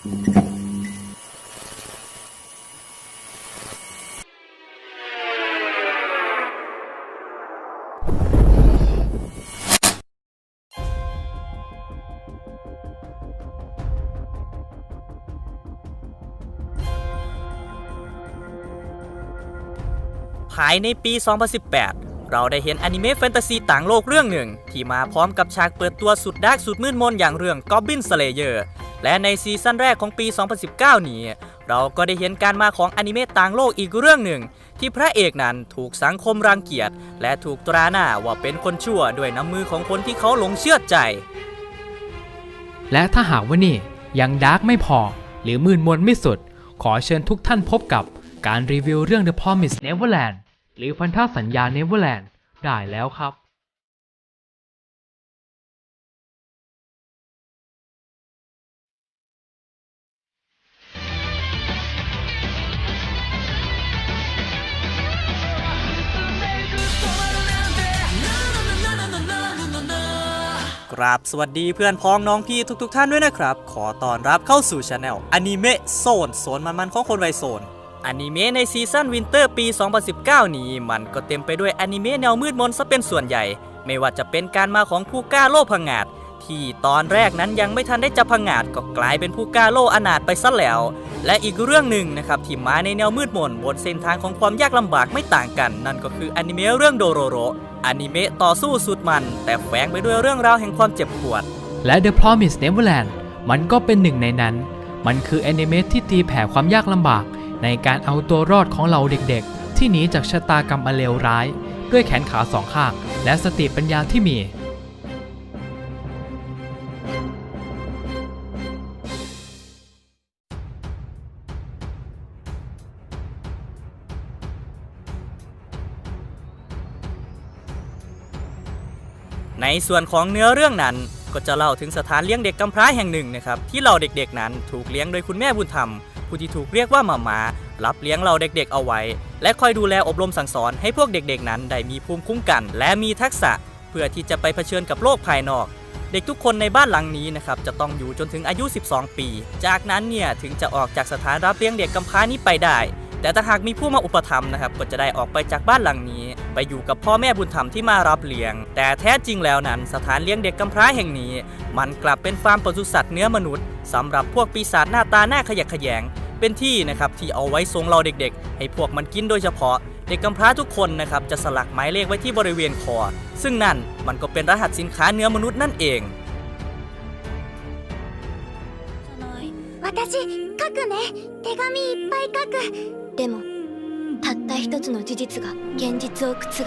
ภายในปี 2018 เราได้เห็นอนิเมะแฟนตาซีต่างโลกเรื่องหนึ่ง ที่มาพร้อมกับฉากเปิดตัวสุดดาร์กสุดมืดมนอย่างเรื่อง Goblin Slayer และในซีซั่นแรกของปี 2019 นี้ เราก็ได้เห็นการมาของอนิเมะต่างโลกอีกเรื่องหนึ่ง ที่พระเอกนั้นถูกสังคมรังเกียจ และถูกตราหน้าว่าเป็นคนชั่วด้วยน้ำมือของคนที่เขาหลงเชื่อใจ และถ้าหากว่านี่ยังดาร์กไม่พอ หรือมืดมนไม่สุด ขอเชิญทุกท่านพบกับการรีวิวเรื่อง The Promised Neverland หรือพันธสัญญา Neverland ได้แล้วครับ ราบสวัสดีเพื่อนพ้องน้องพี่ทุกๆทท่านด้วยนะครับ ขอต้อนรับเข้าสู่ช anel อนิเมะโซนโซนมันๆของคนวัยโซนอนิเมะในซีซั่นวินเตอร์ปี 2019 นี้ มันก็เต็มไปด้วยอนิเมะแนวมืดมนซะเป็นส่วนใหญ่ ไม่ว่าจะเป็นการมาของผู้กล้าโลภพังาดที่ตอนแรกนั้นยังไม่ทันได้จับพังงาดก็กลายเป็นผู้กล้าโลอนาถไปซะแล้ว และอีกเรื่องหนึ่งนะครับที่มาในแนวมืดมนบนเส้นทางของความยากลำบากไม่ต่างกัน นั่นก็คืออนิเมะเรื่องโดโรโร อนิเมะต่อสู้สุดมัน แต่แฝงไปด้วยเรื่องราวแห่งความเจ็บปวด และ The Promised Neverland มันก็เป็นหนึ่งในนั้น มันคือแอนิเมะที่ตีแผ่ความยากลำบาก ในการเอาตัวรอดของเราเด็กๆ ที่หนีจากชะตากรรมอเลวร้าย ด้วยแขนขาสองข้าง และสติปัญญาที่มี ในส่วนของเนื้อเรื่องนั้น ก็จะเล่าถึงสถานเลี้ยงเด็กกำพร้าแห่งหนึ่งนะครับที่เราเด็กๆนั้นถูกเลี้ยงโดยคุณแม่บุญธรรม ผู้ที่ถูกเรียกว่าหมามารับเลี้ยงเราเด็กๆเอาไว้ และคอยดูแลอบรมสั่งสอนให้พวกเด็กๆ นั้นได้มีภูมิคุ้มกัน และมีทักษะ เพื่อที่จะไปเผชิญกับโลกภายนอก เด็กทุกคนในบ้านหลังนี้นะครับจะต้องอยู่จนถึงอายุ 12 ปี จากนั้นเนี่ยถึงจะออกจากสถานรับเลี้ยงเด็กกำพร้านี้ไปได้ แต่ถ้าหากมีผู้มาอุปถัมภ์นะครับก็จะได้ออกไปจากบ้านหลังนี้ ไปอยู่กับพ่อแม่บุญธรรมที่มารับเลี้ยง แต่แท้จริงแล้วนั้น สถานเลี้ยงเด็กกำพร้าแห่งนี้ มันกลับเป็นฟาร์มปศุสัตว์เนื้อมนุษย์สำหรับพวกปีศาจหน้าตาหน้าขยะแขยง เป็นที่นะครับที่เอาไว้ทรงเราเด็กๆ ให้พวกมันกินโดยเฉพาะ เด็กกำพร้าทุกคนนะครับจะสลักหมายเลขไว้ที่บริเวณคอ ซึ่งนั่นมันก็เป็นรหัสสินค้าเนื้อมนุษย์นั่นเอง 私書くね手紙いっぱい書くでも たった一つの事実が現実を覆す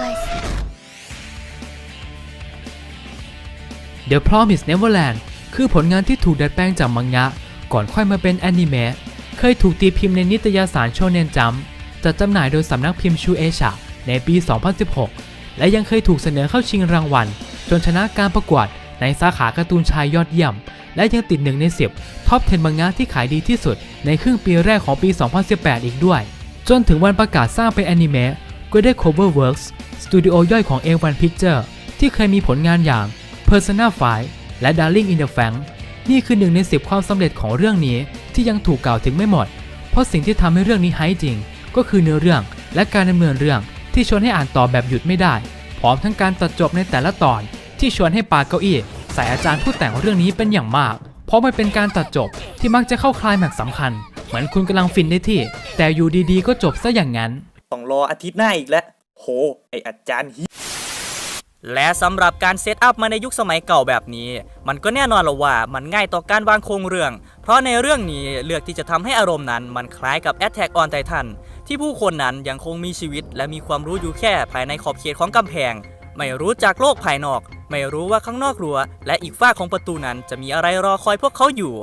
The Promised Neverland คือผลงานที่ถูกดัดแปลงจากมังงะ ก่อนค่อยมาเป็นแอนิเมะ เคยถูกตีพิมพ์ในนิตยสารโชเนนจัมจัดจำหน่ายโดยสำนักพิมพ์ชูเอชาในปี 2016 และยังเคยถูกเสนอเข้าชิงรางวัล จนชนะการประกวดในสาขาการ์ตูนชายยอดเยี่ยม และยังติดหนึ่งใน 10 ท็อป 10 มังงะที่ขายดีที่สุด ในครึ่งปีแรกของปี 2018 อีกด้วย จนถึงวันประกาศสร้างเป็นแอนิเมะก็ได้ Coverworks สตูดิโอย่อยของ A1 Picture ที่เคยมีผลงานอย่าง Persona 5 และ Darling in the Franxx นี่คือหนึ่งใน10ความสำเร็จของเรื่องนี้ที่ยังถูกกล่าวถึงไม่หมด เพราะสิ่งที่ทำให้เรื่องนี้ไฮจริง ก็คือเนื้อเรื่องและการดำเนินเรื่องที่ชวนให้อ่านต่อแบบหยุดไม่ได้ พร้อมทั้งการตัดจบในแต่ละตอน ที่ชวนให้ปาเก้าอี้ใส่อาจารย์ผู้แต่งเรื่องนี้เป็นอย่างมาก เพราะมันเป็นการตัดจบที่มักจะเข้าคลายแม็กสำคัญ เหมือนคุณกำลังฟินได้ที่ แต่อยู่ดีๆ ก็จบซะอย่างนั้น ต้องรออาทิตย์หน้าอีกแล้ว โห ไออาจารย์ฮิและสำหรับการเซตอัพมาในยุคสมัยเก่าแบบนี้ มันก็แน่นอนแล้วว่ามันง่ายต่อการวางโครงเรื่อง เพราะในเรื่องนี้เลือกที่จะทำให้อารมณ์นั้นมันคล้ายกับ Attack on Titan ที่ผู้คนนั้นยังคงมีชีวิต และมีความรู้อยู่แค่ภายในขอบเขตของกำแพง ไม่รู้จากโลกภายนอก ไม่รู้ว่าข้างนอกรั้วและอีกฝ้ากของประตูนั้นจะมีอะไรรอคอยพวกเขาอยู่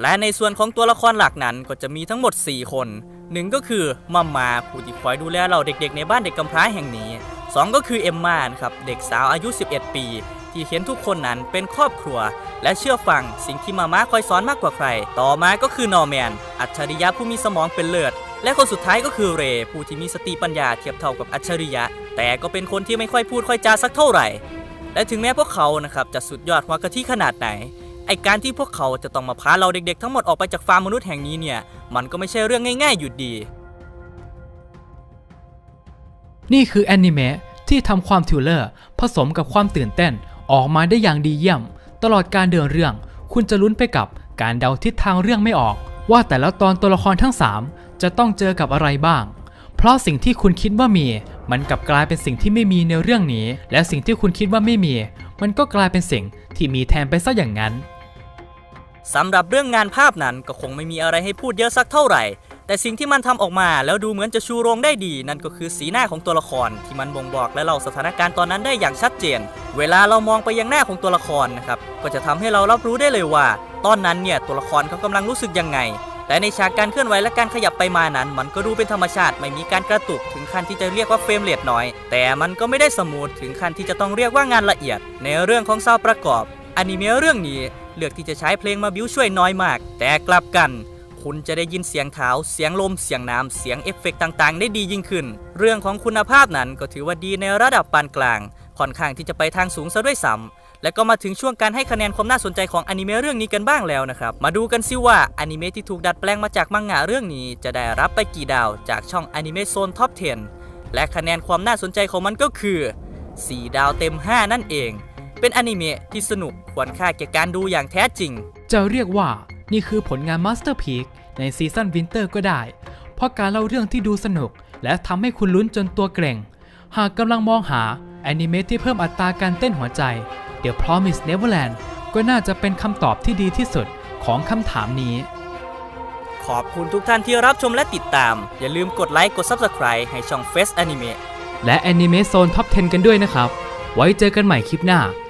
และในส่วนของตัวละครหลักนั้นก็จะมีทั้งหมด 4 คนหนึ่งก็คือมัมมาผู้ที่คอยดูแลเราเด็กๆ ในบ้านเด็กกำพร้าแห่งนี้ 2 ก็คือเอมมานครับเด็กสาวอายุ 11 ปี ที่เห็นทุกคนนั้นเป็นครอบครัว และเชื่อฟังสิ่งที่มาม่าคอยสอนมากกว่าใคร ต่อมาก็คือนอร์แมน อัจฉริยะผู้มีสมองเป็นเลิศและคนสุดท้ายก็คือเรย์ผู้ที่มีสติปัญญาเทียบเท่ากับอัจฉริยะ แต่ก็เป็นคนที่ไม่ค่อยพูดค่อยจาสักเท่าไหร่ และถึงแม้พวกเขานะครับจะสุดยอดหัวกะทิขนาดไหน ไอการที่พวกเขาจะต้องมาพาเราเด็กๆ ทั้งหมดออกไปจากฟาร์มมนุษย์แห่งนี้เนี่ย มันก็ไม่ใช่เรื่องง่ายๆ อยู่ดี นี่คือแอนิเมะที่ทำความทริลเลอร์ผสมกับความตื่นเต้นออกมาได้อย่างดีเยี่ยม ตลอดการเดินเรื่อง คุณจะลุ้นไปกับการเดาทิศทางเรื่องไม่ออก ว่าแต่ละตอนตัวละครทั้ง 3 จะต้องเจอกับอะไรบ้าง เพราะสิ่งที่คุณคิดว่ามี มันกลับกลายเป็นสิ่งที่ไม่มีในเรื่องนี้ และสิ่งที่คุณคิดว่าไม่มี มันก็กลายเป็นสิ่งที่มีแทนไปซะอย่างนั้น สำหรับเรื่องงานภาพนั้นก็คงไม่มีอะไรให้พูดเยอะสักเท่าไหร่ แต่สิ่งที่มันทำออกมาแล้วดูเหมือนจะชูโรงได้ดี นั่นก็คือสีหน้าของตัวละครที่มันบ่งบอกและเล่าสถานการณ์ตอนนั้นได้อย่างชัดเจน เวลาเรามองไปยังหน้าของตัวละครนะครับก็จะทำให้เรารับรู้ได้เลยว่า ตอนนั้นเนี่ยตัวละครเขากำลังรู้สึกยังไงและในฉากการเคลื่อนไหวและการขยับไปมานั้น มันก็ดูเป็นธรรมชาติไม่มีการกระตุกถึงขั้นที่จะเรียกว่าเฟรมเรทน้อย แต่มันก็ไม่ได้สมูทถึงขั้นที่จะต้องเรียกว่างานละเอียด ในเรื่องของซาวประกอบอนิเมะเรื่องนี้ เลือกที่จะใช้เพลงมาบิ้วช่วยน้อยมาก แต่กลับกัน คุณจะได้ยินเสียงเท้าเสียงลม เสียงน้ำ เสียงเอฟเฟกต์ต่างๆ ได้ดียิ่งขึ้น เรื่องของคุณภาพนั้นก็ถือว่าดีในระดับปานกลาง ค่อนข้างที่จะไปทางสูงซะด้วยซ้ำและก็มาถึงช่วงการให้คะแนนความน่าสนใจของอนิเมะเรื่องนี้กันบ้างแล้วนะครับ มาดูกันซิว่าอนิเมะที่ถูกดัดแปลงมาจากมังงะเรื่องนี้ จะได้รับไปกี่ดาวจากช่องอนิเมะโซนท็อป 10 และคะแนนความน่าสนใจของมันก็คือ 4 ดาวเต็ม 5 นั่นเอง เป็นอนิเมะที่สนุกควรค่าแก่การดูอย่างแท้จริง จะเรียกว่านี่คือผลงานมาสเตอร์พี e ในซีซั่นวินเตอร์ก็ได้ เพราะการเล่าเรื่องที่ดูสนุก และทำให้คุณลุ้นจนตัวเกร็งหากกำลังมองหาแอนิเมะที่เพิ่มอัตราการเต้นหัวใจ The Promise Neverland ก็น่าจะเป็นคำตอบที่ดีที่สุดของคำถามนี้ ขอบคุณทุกท่านที่รับชมและติดตาม อย่าลืมกดไลค์ กด Subscribe ให้ช่อง Face Anime และแอนิเมะโซนท็อป10 กันด้วยนะครับ ไว้เจอกันใหม่คลิปหน้า